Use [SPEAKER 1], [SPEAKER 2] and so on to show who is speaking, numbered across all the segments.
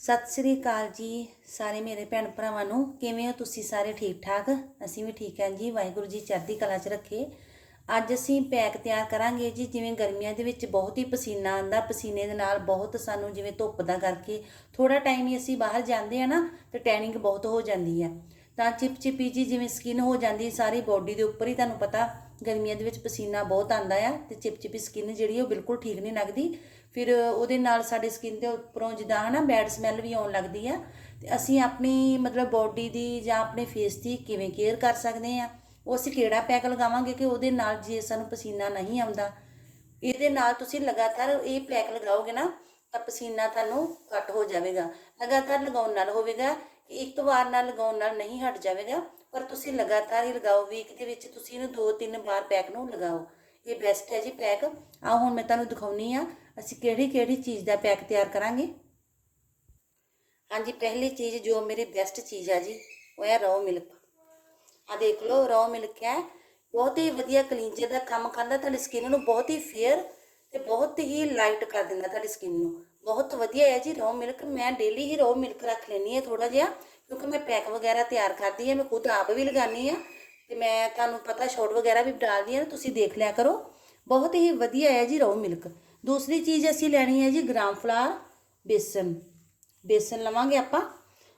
[SPEAKER 1] ਸਤਿ ਸ੍ਰੀ ਅਕਾਲ ਜੀ ਸਾਰੇ ਮੇਰੇ ਭੈਣ ਭਰਾਵਾਂ ਨੂੰ। ਕਿਵੇਂ ਹੋ ਤੁਸੀਂ ਸਾਰੇ ਠੀਕ ਠਾਕ? ਅਸੀਂ ਵੀ ਠੀਕ ਹਾਂ ਜੀ, ਵਾਹਿਗੁਰੂ ਜੀ ਚੜ੍ਹਦੀ ਕਲਾ 'ਚ ਰੱਖੇ। ਅੱਜ ਅਸੀਂ ਪੈਕ ਤਿਆਰ ਕਰਾਂਗੇ ਜੀ, ਜਿਵੇਂ ਗਰਮੀਆਂ ਦੇ ਵਿੱਚ ਬਹੁਤ ਹੀ ਪਸੀਨਾ ਆਉਂਦਾ, ਪਸੀਨੇ ਦੇ ਨਾਲ ਬਹੁਤ ਸਾਨੂੰ ਜਿਵੇਂ ਧੁੱਪ ਦਾ ਕਰਕੇ ਥੋੜਾ ਟਾਈਮ ਹੀ ਅਸੀਂ ਬਾਹਰ ਜਾਂਦੇ ਆ ਨਾ, ਤੇ ਟੈਨਿੰਗ ਬਹੁਤ ਹੋ ਜਾਂਦੀ ਆ ਤਾਂ ਚਿਪਚਿਪੀ ਜੀ ਜਿਵੇਂ ਸਕਿਨ ਹੋ ਜਾਂਦੀ, ਸਾਰੀ ਬਾਡੀ ਦੇ ਉੱਪਰ ਹੀ ਤੁਹਾਨੂੰ ਪਤਾ ਗਰਮੀਆਂ ਦੇ ਵਿੱਚ ਪਸੀਨਾ ਬਹੁਤ ਆਉਂਦਾ ਆ, ਤੇ ਚਿਪਚਿਪੀ ਸਕਿਨ ਜਿਹੜੀ ਉਹ ਬਿਲਕੁਲ ਠੀਕ ਨਹੀਂ ਲੱਗਦੀ। ਫਿਰ ਉਹਦੇ ਨਾਲ ਸਾਡੇ ਸਕਿਨ ਦੇ ਉੱਪਰੋਂ ਜਿੱਦਾਂ ਹਨਾ ਬੈਡ ਸਮੈਲ ਵੀ ਆਉਣ ਲੱਗਦੀ ਆ, ਤੇ ਅਸੀਂ ਆਪਣੀ ਮਤਲਬ ਬਾਡੀ ਦੀ ਜਾਂ ਆਪਣੇ ਫੇਸ ਦੀ ਕਿਵੇਂ ਕੇਅਰ ਕਰ ਸਕਦੇ ਆ? ਉਹ ਅਸੀਂ ਕਿਹੜਾ ਪੈਕ ਲਗਾਵਾਂਗੇ ਕਿ ਉਹਦੇ ਨਾਲ ਜੇ ਸਾਨੂੰ ਪਸੀਨਾ ਨਹੀਂ ਆਉਂਦਾ? ਇਹਦੇ ਨਾਲ ਤੁਸੀਂ ਲਗਾਤਾਰ ਇਹ ਪੈਕ ਲਗਾਓਗੇ ਨਾ, ਤਾਂ ਪਸੀਨਾ ਤੁਹਾਨੂੰ ਘੱਟ ਹੋ ਜਾਵੇਗਾ। ਲਗਾਤਾਰ ਲਗਾਉਣ ਨਾਲ ਹੋਵੇਗਾ ਕਿ ਇੱਕ ਵਾਰ ਨਾਲ ਲਗਾਉਣ ਨਾਲ ਨਹੀਂ ਹਟ ਜਾਵੇਗਾ, ਪਰ ਤੁਸੀਂ ਲਗਾਤਾਰ ਹੀ ਲਗਾਓ ਵੀਕ ਦੇ ਵਿੱਚ ਤੁਸੀਂ ਇਹਨੂੰ ਦੋ ਤਿੰਨ ਵਾਰ ਪੈਕ ਨੂੰ ਲਗਾਓ। ਇਹ ਬੈਸਟ ਹੈ ਜੀ ਪੈਕ ਆਓ ਹੁਣ ਮੈਂ ਤੁਹਾਨੂੰ ਦਿਖਾਉਣੀ ਆ ਅਸੀਂ ਕਿਹੜੀ ਕਿਹੜੀ ਚੀਜ਼ ਦਾ ਪੈਕ ਤਿਆਰ ਕਰਾਂਗੇ? ਹਾਂਜੀ, ਪਹਿਲੀ ਚੀਜ਼ ਜੋ ਮੇਰੀ ਬੈਸਟ ਚੀਜ਼ ਆ ਜੀ, ਉਹ ਹੈ ਰੋ ਮਿਲਕ ਆ ਦੇਖ ਲਓ ਰੋ ਮਿਲਕ ਹੈ। ਬਹੁਤ ਹੀ ਵਧੀਆ ਕਲੀਨਜਰ ਦਾ ਕੰਮ ਕਰਦਾ, ਤੁਹਾਡੀ ਸਕਿਨ ਨੂੰ ਬਹੁਤ ਹੀ ਫੇਅਰ ਤੇ ਬਹੁਤ ਹੀ ਲਾਈਟ ਕਰ ਦਿੰਦਾ ਤੁਹਾਡੀ ਸਕਿਨ ਨੂੰ। ਬਹੁਤ ਵਧੀਆ ਹੈ ਜੀ ਰੋ ਮਿਲਕ ਮੈਂ ਡੇਲੀ ਹੀ ਰੋ ਮਿਲਕ ਰੱਖ ਲੈਣੀ ਹੈ ਥੋੜਾ ਜਿਹਾ, ਕਿਉਂਕਿ ਮੈਂ ਪੈਕ ਵਗੈਰਾ ਤਿਆਰ ਕਰਦੀ ਹੈ, ਮੈਂ ਖੁਦ ਆਪ ਵੀ ਲਗਾਉਂਦੀ ਆ ਤੇ ਮੈਂ ਤੁਹਾਨੂੰ ਪਤਾ ਸ਼ਾਰਟ ਵਗੈਰਾ ਵੀ ਡਾਲਦੀ ਹਾਂ, ਤੁਸੀਂ ਦੇਖ ਲਿਆ ਕਰੋ। ਬਹੁਤ ਹੀ ਵਧੀਆ ਹੈ ਜੀ ਰੋ ਮਿਲਕ ਦੂਸਰੀ ਚੀਜ਼ ਅਸੀਂ ਲੈਣੀ ਹੈ ਜੀ ਗ੍ਰਾਮ ਫਲਾਰ ਬੇਸਨ। ਬੇਸਨ ਲਵਾਂਗੇ ਆਪਾਂ।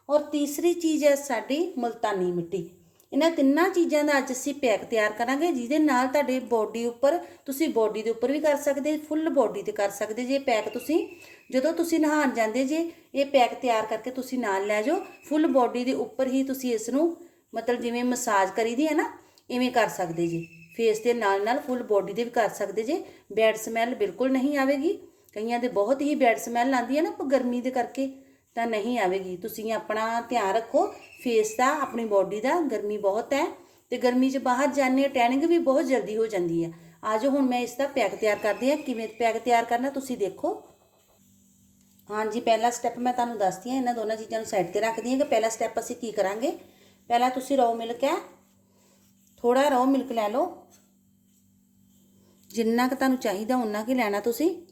[SPEAKER 1] ਔਰ ਤੀਸਰੀ ਚੀਜ਼ ਹੈ ਸਾਡੀ ਮਲਤਾਨੀ ਮਿੱਟੀ। ਇਹਨਾਂ ਤਿੰਨਾਂ ਚੀਜ਼ਾਂ ਦਾ ਅੱਜ ਅਸੀਂ ਪੈਕ ਤਿਆਰ ਕਰਾਂਗੇ, ਜਿਹਦੇ ਨਾਲ ਤੁਹਾਡੇ ਬੋਡੀ ਉੱਪਰ ਤੁਸੀਂ ਬੋਡੀ ਦੇ ਉੱਪਰ ਵੀ ਕਰ ਸਕਦੇ ਫੁੱਲ ਬੋਡੀ ਤੇ ਕਰ ਸਕਦੇ ਜੇ ਪੈਕ ਤੁਸੀਂ। ਜਦੋਂ ਤੁਸੀਂ ਨਹਾਉਣ ਜਾਂਦੇ ਜੇ, ਇਹ ਪੈਕ ਤਿਆਰ ਕਰਕੇ ਤੁਸੀਂ ਨਾਲ ਲੈ ਜਾਓ। ਫੁੱਲ ਬੋਡੀ ਦੇ ਉੱਪਰ ਹੀ ਤੁਸੀਂ ਇਸ ਨੂੰ ਮਤਲਬ ਜਿਵੇਂ ਮਸਾਜ ਕਰੀਦੀ ਹੈ ਨਾ, ਇਵੇਂ ਕਰ ਸਕਦੇ ਜੀ। ਫੇਸ ਦੇ ਨਾਲ ਨਾਲ ਫੁੱਲ ਬੋਡੀ ਦੇ ਵੀ ਕਰ ਸਕਦੇ ਜੇ। ਬੈਡ ਸਮੈਲ ਬਿਲਕੁਲ ਨਹੀਂ ਆਵੇਗੀ। ਕਈਆਂ ਦੇ ਬਹੁਤ ਹੀ ਬੈਡ ਸਮੈਲ ਆਉਂਦੀ ਹੈ ਨਾ ਗਰਮੀ ਦੇ ਕਰਕੇ, ਤਾਂ ਨਹੀਂ ਆਵੇਗੀ। ਤੁਸੀਂ ਆਪਣਾ ਧਿਆਨ ਰੱਖੋ ਫੇਸ ਦਾ, ਆਪਣੀ ਬਾਡੀ ਦਾ, ਗਰਮੀ ਬਹੁਤ ਹੈ। ਤੇ ਗਰਮੀ 'ਚ ਬਾਹਰ ਜਾਂਦੇ ਟੈਨਿੰਗ ਵੀ ਬਹੁਤ ਜਲਦੀ ਹੋ ਜਾਂਦੀ ਹੈ। ਆਜੋ ਹੁਣ ਮੈਂ ਇਸ ਦਾ ਪੈਕ ਤਿਆਰ ਕਰਦੀ ਹਾਂ। ਕਿਵੇਂ ਪੈਕ ਤਿਆਰ ਕਰਨਾ ਤੁਸੀਂ ਦੇਖੋ। ਹਾਂਜੀ, ਪਹਿਲਾ ਸਟੈਪ ਮੈਂ ਤੁਹਾਨੂੰ ਦੱਸਦੀ ਹਾਂ। ਇਹਨਾਂ ਦੋਨਾਂ ਚੀਜ਼ਾਂ ਨੂੰ ਸਾਈਡ ਤੇ ਰੱਖਦੀ ਹਾਂ ਕਿ ਪਹਿਲਾ ਸਟੈਪ ਅਸੀਂ ਕੀ ਕਰਾਂਗੇ? ਪਹਿਲਾਂ ਤੁਸੀਂ ਰੋ ਮਿਲਕ ਹੈ ਥੋੜਾ ਰੋ ਮਿਲਕ ਲੈ ਲਓ। ਜਿੰਨਾ ਕੁ ਤੁਹਾਨੂੰ ਚਾਹੀਦਾ ਉਨਾ ਕੁ ਲੈਣਾ ਤੁਸੀਂ।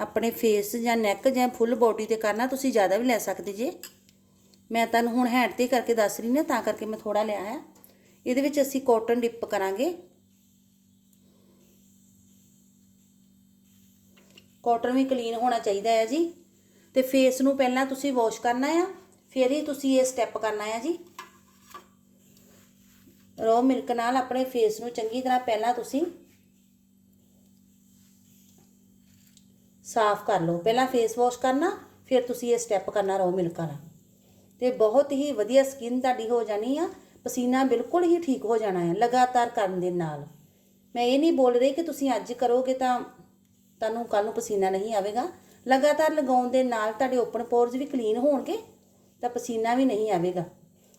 [SPEAKER 1] ਆਪਣੇ ਫੇਸ ਜਾਂ ਨੈਕ ਜਾਂ ਫੁੱਲ ਬਾਡੀ ਤੇ ਕਰਨਾ, ਤੁਸੀਂ ਜ਼ਿਆਦਾ ਵੀ ਲੈ ਸਕਦੇ ਜੇ। ਮੈਂ ਤੁਹਾਨੂੰ ਹੁਣ ਹੈਂਡ ਤੇ ਕਰਕੇ ਦੱਸ ਰਹੀ ਨਾ ਤਾਂ ਕਰਕੇ ਮੈਂ ਥੋੜਾ ਲਿਆ ਹੈ। ਇਹਦੇ ਵਿੱਚ ਅਸੀਂ ਕਾਟਨ ਡਿਪ ਕਰਾਂਗੇ। ਕਾਟਨ ਵੀ ਕਲੀਨ ਹੋਣਾ ਚਾਹੀਦਾ ਹੈ ਜੀ। ਤੇ ਫੇਸ ਨੂੰ ਪਹਿਲਾਂ ਤੁਸੀਂ ਵਾਸ਼ ਕਰਨਾ ਆ, ਫਿਰ ਹੀ ਤੁਸੀਂ ਇਹ ਸਟੈਪ ਕਰਨਾ ਆ ਜੀ। ਰੋ ਮਿਲਕ ਨਾਲ ਆਪਣੇ ਫੇਸ ਨੂੰ ਚੰਗੀ ਤਰ੍ਹਾਂ ਪਹਿਲਾਂ ਤੁਸੀਂ ਸਾਫ਼ ਕਰ ਲਓ। ਪਹਿਲਾਂ ਫੇਸ ਵਾਸ਼ ਕਰਨਾ, ਫਿਰ ਤੁਸੀਂ ਇਹ ਸਟੈਪ ਕਰਨਾ ਰੋ ਮਿਲਕ ਵਾਲਾ। ਤੇ ਬਹੁਤ ਹੀ ਵਧੀਆ ਸਕਿਨ ਤੁਹਾਡੀ ਹੋ ਜਾਣੀ ਆ। ਪਸੀਨਾ ਬਿਲਕੁਲ ਹੀ ਠੀਕ ਹੋ ਜਾਣਾ ਹੈ ਲਗਾਤਾਰ ਕਰਨ ਦੇ ਨਾਲ। ਮੈਂ ਇਹ ਨਹੀਂ ਬੋਲ ਰਹੀ ਕਿ ਤੁਸੀਂ ਅੱਜ ਕਰੋਗੇ ਤਾਂ ਤੁਹਾਨੂੰ ਕੱਲ ਨੂੰ ਪਸੀਨਾ ਨਹੀਂ ਆਵੇਗਾ। ਲਗਾਤਾਰ ਲਗਾਉਣ ਦੇ ਨਾਲ ਤੁਹਾਡੇ ਓਪਨ ਪੋਰਸ ਵੀ ਕਲੀਨ ਹੋਣਗੇ, ਤਾਂ ਪਸੀਨਾ ਵੀ ਨਹੀਂ ਆਵੇਗਾ।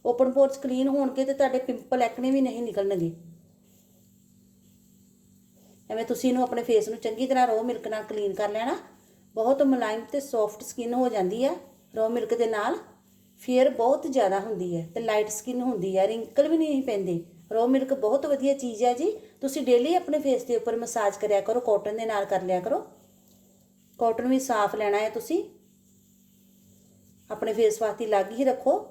[SPEAKER 1] ਓਪਨ ਪੋਰਸ ਕਲੀਨ ਹੋਣਗੇ ਤੇ ਤੁਹਾਡੇ ਪਿੰਪਲ ਐਕਨੇ ਵੀ ਨਹੀਂ ਨਿਕਲਣਗੇ। ਐਵੇਂ ਤੁਸੀਂ ਇਹਨੂੰ ਆਪਣੇ ਫੇਸ ਨੂੰ ਚੰਗੀ ਤਰ੍ਹਾਂ ਰੋ ਮਿਲਕ ਨਾਲ ਕਲੀਨ ਕਰ ਲੈਣਾ। ਬਹੁਤ ਮੁਲਾਇਮ ਤੇ ਸੌਫਟ ਸਕਿਨ ਹੋ ਜਾਂਦੀ ਹੈ ਰੋ ਮਿਲਕ ਦੇ ਨਾਲ। ਫੇਅਰ ਬਹੁਤ ਜ਼ਿਆਦਾ ਹੁੰਦੀ ਹੈ ਤੇ ਲਾਈਟ ਸਕਿਨ ਹੁੰਦੀ ਹੈ ਰਿੰਕਲ ਵੀ ਨਹੀਂ ਪੈਂਦੇ। ਰੋ ਮਿਲਕ ਬਹੁਤ ਵਧੀਆ ਚੀਜ਼ ਹੈ ਜੀ। ਤੁਸੀਂ ਡੇਲੀ ਆਪਣੇ ਫੇਸ ਦੇ ਉੱਪਰ ਮਸਾਜ ਕਰਿਆ ਕਰੋ ਕਾਟਨ ਦੇ ਨਾਲ ਕਰ ਲਿਆ ਕਰੋ। ਕਾਟਨ ਵੀ ਸਾਫ਼ ਲੈਣਾ ਹੈ ਤੁਸੀਂ। ਆਪਣੇ ਫੇਸ ਵਾਸਤੇ ਲੱਗ ਹੀ ਰੱਖੋ।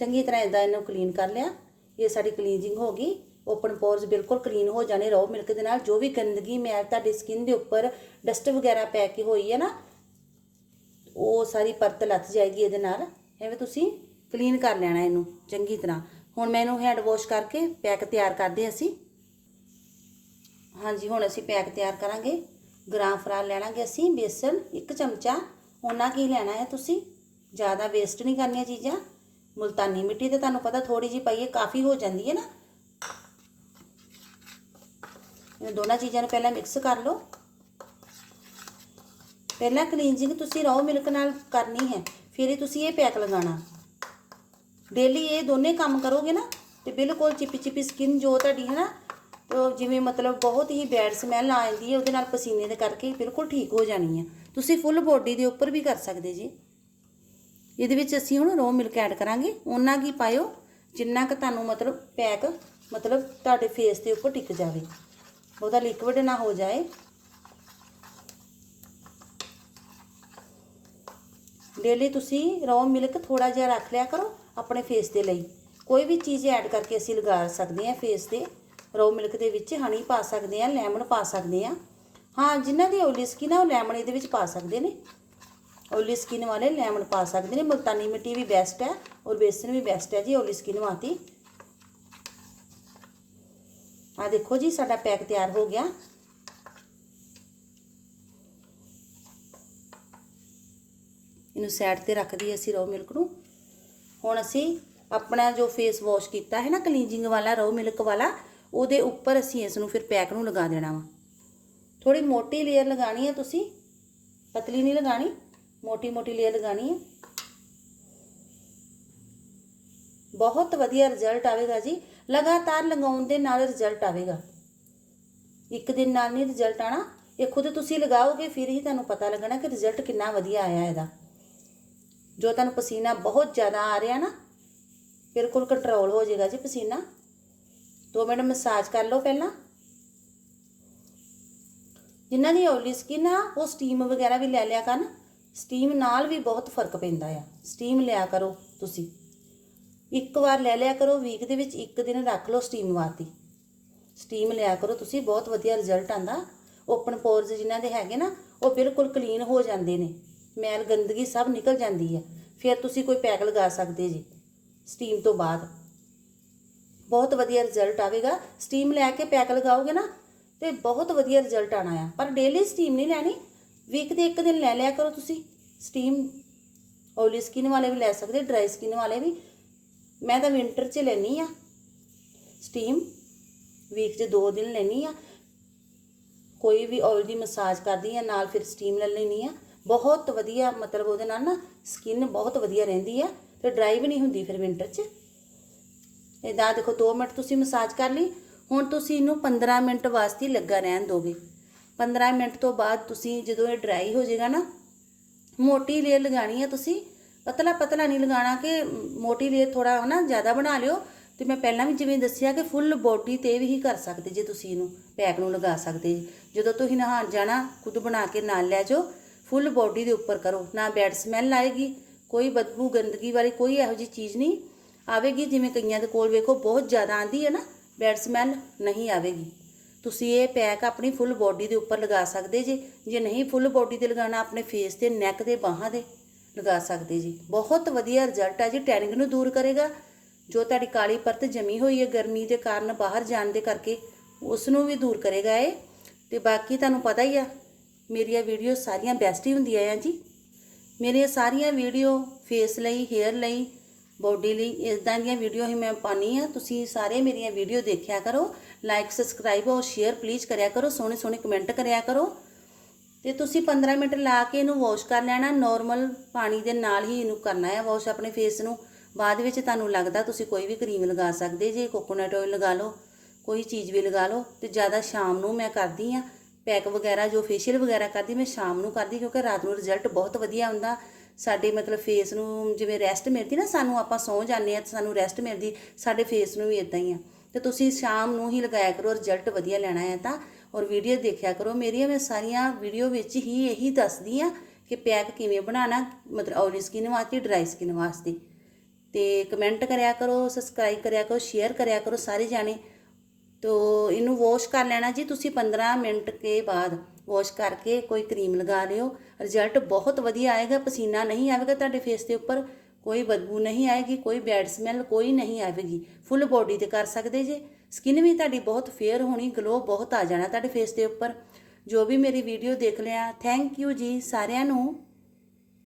[SPEAKER 1] ਚੰਗੀ ਤਰ੍ਹਾਂ ਇਦਾਂ ਇਹਨੂੰ ਕਲੀਨ ਕਰ ਲਿਆ। ਇਹ ਸਾਡੀ ਕਲੀਨਜਿੰਗ ਹੋ ਗਈ। ਓਪਨ ਪੋਰਸ ਬਿਲਕੁਲ ਕਲੀਨ ਹੋ ਜਾਣੇ ਰੋ ਮਿਲਕ ਦੇ ਨਾਲ ਜੋ ਵੀ ਗੰਦਗੀ ਮੈਲ ਤੁਹਾਡੀ ਸਕਿਨ ਦੇ ਉੱਪਰ ਡਸਟ ਵਗੈਰਾ ਪੈ ਕੇ ਹੋਈ ਹੈ ਨਾ, ਉਹ ਸਾਰੀ ਪਰਤ ਲੱਥ ਜਾਏਗੀ ਇਹਦੇ ਨਾਲ। ਐਵੇਂ ਤੁਸੀਂ ਕਲੀਨ ਕਰ ਲੈਣਾ ਇਹਨੂੰ ਚੰਗੀ ਤਰ੍ਹਾਂ। ਹੁਣ ਮੈਂ ਇਹਨੂੰ ਹੈਂਡ ਵਾਸ਼ ਕਰਕੇ ਪੈਕ ਤਿਆਰ ਕਰਦੇ ਅਸੀਂ। ਹਾਂਜੀ, ਹੁਣ ਅਸੀਂ ਪੈਕ ਤਿਆਰ ਕਰਾਂਗੇ। ਗ੍ਰਾਮ ਫਰਾਲ ਲੈਣਾਗੇ ਅਸੀਂ ਬੇਸਨ ਇੱਕ ਚਮਚਾ। ਉਹਨਾਂ ਕੀ ਲੈਣਾ ਹੈ ਤੁਸੀਂ? ਜ਼ਿਆਦਾ ਵੇਸਟ ਨਹੀਂ ਕਰਨੀਆਂ ਚੀਜ਼ਾਂ। ਮੁਲਤਾਨੀ ਮਿੱਟੀ ਤੇ ਤੁਹਾਨੂੰ ਪਤਾ ਥੋੜੀ ਜੀ ਪਾਈਏ ਕਾਫੀ ਹੋ ਜਾਂਦੀ ਹੈ ਨਾ। ਇਹ ਦੋਨਾਂ ਚੀਜ਼ਾਂ ਨੂੰ ਪਹਿਲਾਂ ਮਿਕਸ ਕਰ ਲਓ। ਪਹਿਲਾਂ ਕਲੀਨਜਿੰਗ ਤੁਸੀਂ ਰੋ ਮਿਲਕ ਨਾਲ ਕਰਨੀ ਹੈ, ਫਿਰ ਤੁਸੀਂ ਇਹ ਪੈਕ ਲਗਾਉਣਾ। ਡੇਲੀ ਇਹ ਦੋਨੇ ਕੰਮ ਕਰੋਗੇ ਨਾ, ਤੇ ਬਿਲਕੁਲ ਚਿਪੀ ਚਿਪੀ ਸਕਿਨ ਜੋ ਤੁਹਾਡੀ ਹੈ ਨਾ ਜਿਵੇਂ ਮਤਲਬ ਬਹੁਤ ਹੀ ਬੈਡ ਸਮੈਲ ਆ ਜਾਂਦੀ ਹੈ, ਉਹਦੇ ਨਾਲ ਪਸੀਨੇ ਦੇ ਕਰਕੇ ਬਿਲਕੁਲ ਠੀਕ ਹੋ ਜਾਣੀ ਹੈ। ਤੁਸੀਂ ਫੁੱਲ ਬੋਡੀ ਦੇ ਉੱਪਰ ਵੀ ਕਰ ਸਕਦੇ ਜੀ। ਇਹਦੇ ਵਿੱਚ ਅਸੀਂ ਹੁਣ ਰੋ ਮਿਲਕ ਐਡ ਕਰਾਂਗੇ। ਉਹਨਾਂ ਕੀ ਪਾਇਓ, ਜਿੰਨਾ ਕਿ ਤੁਹਾਨੂੰ ਮਤਲਬ ਪੈਕ, ਮਤਲਬ ਤੁਹਾਡੇ ਫੇਸ ਦੇ ਉੱਪਰ ਟਿਕ ਜਾਵੇ। ਉਹਦਾ ਲਿਕਵਿਡ ਨਾ ਹੋ ਜਾਏ। ਡੇਲੀ ਤੁਸੀਂ ਰੋ ਮਿਲਕ ਥੋੜਾ ਜਿਹਾ ਰੱਖ ਲਿਆ ਕਰੋ ਆਪਣੇ ਫੇਸ ਦੇ ਲਈ। ਕੋਈ ਵੀ ਚੀਜ਼ ਐਡ ਕਰਕੇ ਅਸੀਂ ਲਗਾ ਸਕਦੇ ਹਾਂ ਫੇਸ ਤੇ। ਰੋ ਮਿਲਕ ਦੇ ਵਿੱਚ ਹਣੀ ਪਾ ਸਕਦੇ ਹਾਂ ਲੈਮਨ ਪਾ ਸਕਦੇ ਹਾਂ। ਹਾਂ, ਜਿਨ੍ਹਾਂ ਦੀ ਓਲੀ ਸਕਿਨ ਆ, ਉਹ ਲੈਮਨ ਇਹਦੇ ਵਿੱਚ ਪਾ ਸਕਦੇ ਨੇ। ਓਇਲੀ ਸਕਿਨ ਵਾਲੇ ਲੈਮਨ ਪਾ ਸਕਦੇ ਨੇ, ਮੁਲਤਾਨੀ ਮਿੱਟੀ ਵੀ ਬੈਸਟ ਹੈ ਔਰ ਬੇਸਨ ਵੀ ਬੈਸਟ ਹੈ ਜੀ ਓਇਲੀ ਸਕਿਨ ਵਾਸਤੇ। ਆ ਦੇਖੋ ਜੀ, ਸਾਡਾ ਪੈਕ ਤਿਆਰ ਹੋ ਗਿਆ। ਇਹਨੂੰ ਸਾਈਡ ਤੇ ਰੱਖ ਦਈਏ ਅਸੀਂ ਰੋ ਮਿਲਕ ਨੂੰ। ਹੁਣ ਅਸੀਂ ਆਪਣਾ ਜੋ ਫੇਸ ਵਾਸ਼ ਕੀਤਾ ਹੈ ਨਾ ਕਲੀਨਜਿੰਗ ਵਾਲਾ ਰੋ ਮਿਲਕ ਵਾਲਾ, ਉਹਦੇ ਉੱਪਰ ਅਸੀਂ ਇਸ ਨੂੰ ਫਿਰ ਪੈਕ ਨੂੰ ਲਗਾ ਦੇਣਾ ਵਾ। ਥੋੜੀ ਮੋਟੀ ਲੇਅਰ ਲਗਾਣੀ ਹੈ ਤੁਸੀਂ, ਪਤਲੀ ਨਹੀਂ ਲਗਾਣੀ ਮੋਟੀ ਮੋਟੀ ਲੇਅਰ ਲਗਾਣੀ ਹੈ। ਬਹੁਤ ਵਧੀਆ ਰਿਜ਼ਲਟ ਆਵੇਗਾ ਜੀ। ਲਗਾਤਾਰ ਲਗਾਉਣ ਦੇ ਨਾਲ ਰਿਜ਼ਲਟ ਆਵੇਗਾ। ਇੱਕ ਦਿਨ ਨਾਲ ਨਹੀਂ ਰਿਜ਼ਲਟ ਆਣਾ ਇਹ ਖੁਦ ਤੁਸੀਂ ਲਗਾਓਗੇ, ਫਿਰ ਹੀ ਤੁਹਾਨੂੰ ਪਤਾ ਲੱਗਣਾ ਕਿ ਰਿਜ਼ਲਟ ਕਿੰਨਾ ਵਧੀਆ ਆਇਆ ਇਹਦਾ। ਜੋ ਤੁਹਾਨੂੰ ਪਸੀਨਾ ਬਹੁਤ ਜ਼ਿਆਦਾ ਆ ਰਿਹਾ ਨਾ, ਬਿਲਕੁਲ ਕੰਟਰੋਲ ਹੋ ਜਾਏਗਾ ਜੀ ਪਸੀਨਾ। 2 ਮਿੰਟ ਮਸਾਜ ਕਰ ਲਓ ਪਹਿਲਾਂ। ਜਿਨ੍ਹਾਂ ਦੀ ਓਇਲੀ ਸਕਿਨ ਆ, ਉਹ ਸਟੀਮ ਵਗੈਰਾ ਵੀ ਲੈ ਲਿਆ ਕਰਨ। ਸਟੀਮ ਨਾਲ ਵੀ ਬਹੁਤ ਫ਼ਰਕ ਪੈਂਦਾ ਆ। ਸਟੀਮ ਲਿਆ ਕਰੋ ਤੁਸੀਂ। ਇੱਕ ਵਾਰ ਲੈ ਲਿਆ ਕਰੋ, ਵੀਕ ਦੇ ਵਿੱਚ ਇੱਕ ਦਿਨ ਰੱਖ ਲਓ ਸਟੀਮ ਵਾਸਤੇ ਸਟੀਮ ਲਿਆ ਕਰੋ ਤੁਸੀਂ, ਬਹੁਤ ਵਧੀਆ ਰਿਜ਼ਲਟ ਆਂਦਾ ਓਪਨ ਪੋਰਸ ਜਿਨ੍ਹਾਂ ਦੇ ਹੈਗੇ ਨਾ, ਉਹ ਬਿਲਕੁਲ ਕਲੀਨ ਹੋ ਜਾਂਦੇ ਨੇ। ਮੈਲ ਗੰਦਗੀ ਸਭ ਨਿਕਲ ਜਾਂਦੀ ਹੈ ਫਿਰ ਤੁਸੀਂ ਕੋਈ ਪੈਕ ਲਗਾ ਸਕਦੇ ਜੀ, ਸਟੀਮ ਤੋਂ ਬਾਅਦ। ਬਹੁਤ ਵਧੀਆ ਰਿਜ਼ਲਟ ਆਵੇਗਾ। ਸਟੀਮ ਲੈ ਕੇ ਪੈਕ ਲਗਾਓਗੇ ਨਾ, ਤੇ ਬਹੁਤ ਵਧੀਆ ਰਿਜ਼ਲਟ ਆਣਾ ਆ। ਪਰ ਡੇਲੀ ਸਟੀਮ ਨਹੀਂ ਲੈਣੀ। ਵੀਕ ਦੇ ਇੱਕ ਦਿਨ ਲੈ ਲਿਆ ਕਰੋ ਤੁਸੀਂ। ਸਟੀਮ ਓਇਲੀ ਸਕਿਨ ਵਾਲੇ ਵੀ ਲੈ ਸਕਦੇ ਡਰਾਈ ਸਕਿਨ ਵਾਲੇ ਵੀ। ਮੈਂ ਤਾਂ ਵਿੰਟਰ 'ਚ ਲੈਣੀ ਆ ਸਟੀਮ ਵੀਕ 'ਚ ਦੋ ਦਿਨ ਲੈਣੀ ਆ ਕੋਈ ਵੀ ਆਇਲ ਦੀ ਮਸਾਜ ਕਰਦੀ ਆ ਨਾਲ ਫਿਰ ਸਟੀਮ ਲੈ ਲੈਣੀ ਆ ਬਹੁਤ ਵਧੀਆ, ਮਤਲਬ ਉਹਦੇ ਨਾਲ ਨਾ ਸਕਿਨ ਬਹੁਤ ਵਧੀਆ ਰਹਿੰਦੀ ਆ ਤੇ ਡਰਾਈ ਵੀ ਨਹੀਂ ਹੁੰਦੀ ਫਿਰ ਵਿੰਟਰ 'ਚ। ਇਦਾਂ ਦੇਖੋ 2 ਮਿੰਟ ਤੁਸੀਂ ਮਸਾਜ ਕਰ ਲਈ। ਹੁਣ ਤੁਸੀਂ ਇਹਨੂੰ 15 ਮਿੰਟ ਵਾਸਤੇ ਲੱਗਾ ਰਹਿਣ ਦੋਗੇ। 15 ਮਿੰਟ ਤੋਂ ਬਾਅਦ ਤੁਸੀਂ ਜਦੋਂ ਇਹ ਡਰਾਈ ਹੋ ਜਾਏਗਾ ਨਾ, ਮੋਟੀ ਲੇਅਰ ਲਗਾਣੀ ਹੈ ਤੁਸੀਂ। ਪਤਲਾ ਪਤਲਾ ਨਹੀਂ ਲਗਾਣਾ ਕਿ ਮੋਟੀ ਲੇਅਰ ਥੋੜਾ ਨਾ ਜ਼ਿਆਦਾ ਬਣਾ ਲਿਓ। ਤੇ ਮੈਂ ਪਹਿਲਾਂ ਵੀ ਜਿਵੇਂ ਦੱਸਿਆ ਕਿ ਫੁੱਲ ਬੋਡੀ ਤੇ ਵੀ ਹੀ ਕਰ ਸਕਦੇ ਜੇ ਤੁਸੀਂ ਇਹਨੂੰ ਪੈਕ ਨੂੰ ਲਗਾ ਸਕਦੇ ਜਦੋਂ ਤੁਸੀਂ ਨਹਾਉਣ ਜਾਣਾ, ਖੁਦ ਬਣਾ ਕੇ ਨਾਲ ਲੈ ਜਾਓ। ਫੁੱਲ ਬੋਡੀ ਦੇ ਉੱਪਰ ਕਰੋ, ਨਾ ਬੈਡ ਸਮੈਲ ਆਏਗੀ, ਕੋਈ ਬਦਬੂ ਗੰਦਗੀ ਵਾਲੀ ਕੋਈ ਇਹੋ ਜਿਹੀ ਚੀਜ਼ ਨਹੀਂ। ਆਵੇਗੀ ਜਿਵੇਂ ਕਈਆਂ ਦੇ ਕੋਲ ਵੇਖੋ ਬਹੁਤ ਜ਼ਿਆਦਾ ਆਂਦੀ ਹੈ ਨਾ ਬੈਡ ਸਮੈਲ ਨਹੀਂ ਆਵੇਗੀ। ਤੁਸੀਂ ਇਹ ਪੈਕ ਆਪਣੀ ਫੁੱਲ ਬੋਡੀ ਦੇ ਉੱਪਰ ਲਗਾ ਸਕਦੇ ਜੇ। ਜੇ ਨਹੀਂ ਫੁੱਲ ਬੋਡੀ ਤੇ ਲਗਾਉਣਾ, ਆਪਣੇ ਫੇਸ ਤੇ ਨੈਕ ਤੇ ਬਾਹਾਂ ਦੇ ਲਗਾ ਸਕਦੇ ਜੀ। ਬਹੁਤ ਵਧੀਆ ਰਿਜ਼ਲਟ ਹੈ ਜੀ ਟੈਨਿੰਗ ਨੂੰ ਦੂਰ ਕਰੇਗਾ। ਜੋ ਤੁਹਾਡੀ ਕਾਲੀ ਪਰਤ ਜਮੀ ਹੋਈ ਹੈ ਗਰਮੀ ਦੇ ਕਾਰਨ ਬਾਹਰ ਜਾਣ ਦੇ ਕਰਕੇ ਉਸ ਨੂੰ ਵੀ ਦੂਰ ਕਰੇਗਾ ਇਹ। ਤੇ ਬਾਕੀ ਤੁਹਾਨੂੰ ਪਤਾ ਹੀ ਆ ਮੇਰੀਆਂ ਵੀਡੀਓ ਸਾਰੀਆਂ ਬੈਸਟ ਹੀ ਹੁੰਦੀਆਂ ਆ ਜੀ। ਮੇਰੀਆਂ ਸਾਰੀਆਂ ਵੀਡੀਓ ਫੇਸ ਲਈ ਹੇਅਰ ਲਈ ਬੋਡੀ ਲਈ ਇਦਾਂ ਦੀਆਂ ਵੀਡੀਓ ਹੀ ਮੈਂ ਪਾਣੀ ਆ ਤੁਸੀਂ ਸਾਰੇ ਮੇਰੀਆਂ ਵੀਡੀਓ ਦੇਖਿਆ ਕਰੋ ਲਾਈਕ ਸਬਸਕ੍ਰਾਈਬ ਔਰ ਸ਼ੇਅਰ ਪਲੀਜ਼ ਕਰਿਆ ਕਰੋ, ਸੋਹਣੇ ਸੋਹਣੇ ਕਮੈਂਟ ਕਰਿਆ ਕਰੋ। ਤੇ ਤੁਸੀਂ 15 ਮਿੰਟ ਲਾ ਕੇ ਇਹਨੂੰ ਵਾਸ਼ ਕਰ ਲੈਣਾ ਨਾਰਮਲ ਪਾਣੀ ਦੇ ਨਾਲ ਹੀ ਇਹਨੂੰ ਕਰਨਾ ਹੈ ਵਾਸ਼ ਆਪਣੇ ਫੇਸ ਨੂੰ। ਬਾਅਦ ਵਿੱਚ ਤੁਹਾਨੂੰ ਲੱਗਦਾ ਤੁਸੀਂ ਕੋਈ ਵੀ ਕਰੀਮ ਲਗਾ ਸਕਦੇ, ਜੇ ਕੋਕੋਨਟ ਆਇਲ ਲਗਾ ਲਓ, ਕੋਈ ਚੀਜ਼ ਵੀ ਲਗਾ ਲਓ, ਤੇ ਜ਼ਿਆਦਾ ਸ਼ਾਮ ਨੂੰ ਮੈਂ ਕਰਦੀ ਆ ਪੈਕ ਵਗੈਰਾ ਜੋ ਫੇਸ਼ੀਅਲ ਵਗੈਰਾ ਕਰਦੀ, ਮੈਂ ਸ਼ਾਮ ਨੂੰ ਕਰਦੀ ਕਿਉਂਕਿ ਰਾਤ ਨੂੰ ਰਿਜ਼ਲਟ ਬਹੁਤ ਵਧੀਆ ਹੁੰਦਾ। ਸਾਡੇ ਮਤਲਬ ਫੇਸ ਨੂੰ ਜਿਵੇਂ ਰੈਸਟ ਮਿਲਦੀ ਨਾ, ਸਾਨੂੰ ਆਪਾਂ ਸੌਂ ਜਾਂਦੇ ਆ ਤੇ ਸਾਨੂੰ ਰੈਸਟ ਮਿਲਦੀ, ਸਾਡੇ ਫੇਸ ਨੂੰ ਵੀ ਇਦਾਂ ਹੀ ਆ। ਤੇ ਤੁਸੀਂ ਸ਼ਾਮ ਨੂੰ ਹੀ ਲਗਾਇਆ ਕਰੋ ਰਿਜ਼ਲਟ ਵਧੀਆ ਲੈਣਾ ਹੈ ਤਾਂ, ਔਰ ਵੀਡੀਓ ਦੇਖਿਆ ਕਰੋ। ਮੇਰੀਆਂ ਮੈਂ ਸਾਰੀਆਂ ਵੀਡੀਓ ਵਿੱਚ ਹੀ ਇਹੀ ਦੱਸਦੀ ਆ ਕਿ ਪੈਕ ਕਿਵੇਂ ਬਣਾਉਣਾ, ਮਤਲਬ ਓਇਲੀ ਸਕਿਨ ਵਾਸਤੇ ਡਰਾਈ ਸਕਿਨ ਵਾਸਤੇ। ਤੇ ਕਮੈਂਟ ਕਰਿਆ ਕਰੋ ਸਬਸਕ੍ਰਾਈਬ ਕਰਿਆ ਕਰੋ ਸ਼ੇਅਰ ਕਰਿਆ ਕਰੋ ਸਾਰੇ ਜਾਣੇ। ਤੋ ਇਹਨੂੰ ਵਾਸ਼ ਕਰ ਲੈਣਾ ਜੀ ਤੁਸੀਂ 15 ਮਿੰਟ ਕੇ ਬਾਅਦ। ਵਾਸ਼ ਕਰਕੇ ਕੋਈ ਕਰੀਮ ਲਗਾ ਲਿਓ। ਰਿਜ਼ਲਟ ਬਹੁਤ ਵਧੀਆ ਆਏਗਾ। ਪਸੀਨਾ ਨਹੀਂ ਆਵੇਗਾ ਤੁਹਾਡੇ ਫੇਸ ਦੇ ਉੱਪਰ। ਕੋਈ ਬਦਬੂ ਨਹੀਂ ਆਏਗੀ, ਕੋਈ ਬੈਡ ਸਮੈਲ ਕੋਈ ਨਹੀਂ ਆਵੇਗੀ। ਫੁੱਲ ਬੋਡੀ ਤੇ ਕਰ ਸਕਦੇ ਜੇ। ਸਕਿਨ ਵੀ ਤੁਹਾਡੀ ਬਹੁਤ ਫੇਅਰ ਹੋਣੀ ਗਲੋ ਬਹੁਤ ਆ ਜਾਣਾ ਤੁਹਾਡੇ ਫੇਸ ਦੇ ਉੱਪਰ। ਜੋ ਵੀ ਮੇਰੀ ਵੀਡੀਓ ਦੇਖ ਲਿਆ। ਥੈਂਕ ਯੂ ਜੀ ਸਾਰਿਆਂ ਨੂੰ।